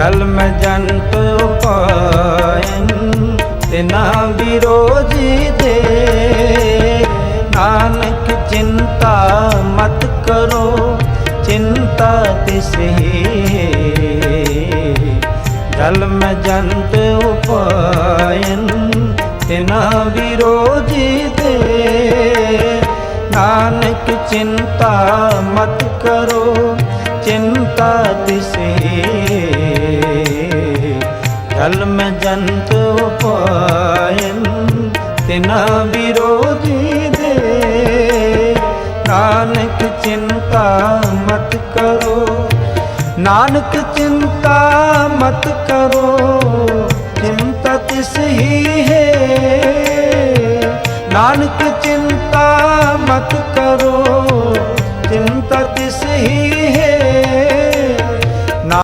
ਜਲ ਮੈਂ ਜੰਤ ਉਪਾਇਨ ਤਿਨਾ ਵਿਰੋਧੀ ਦੇ ਨਾਨਕ ਚਿੰਤਾ ਮਤ ਕਰੋ, ਚਿੰਤਾ ਤਿਸ ਹੀ ਜੰਤ ਉਪਾਇਨ ਤਿਨਾ ਵਿਰੋਧੀ ਦੇ ਨਾਨਕ ਚਿੰਤਾ ਮਤ ਕਰੋ, ਚਿੰਤਾ ਤਿਸੇ ਜਲ ਮੈਂ ਜੰਤ ਉਪਾਇਨ, ਤਿਨਾ ਵਿਰੋਧੀ ਦੇ। ਨਾਨਕ ਚਿੰਤਾ ਮਤ ਕਰੋ, ਨਾਨਕ ਚਿੰਤਾ ਮਤ ਕਰੋ, ਚਿੰਤਾ ਤਿਸ ਹੀ ਹੈ। ਨਾਨਕ ਚਿੰਤਾ ਮਤ ਕਰੋ, ਚਿੰਤਾ ਤਿਸ ਹੀ ਹੈ।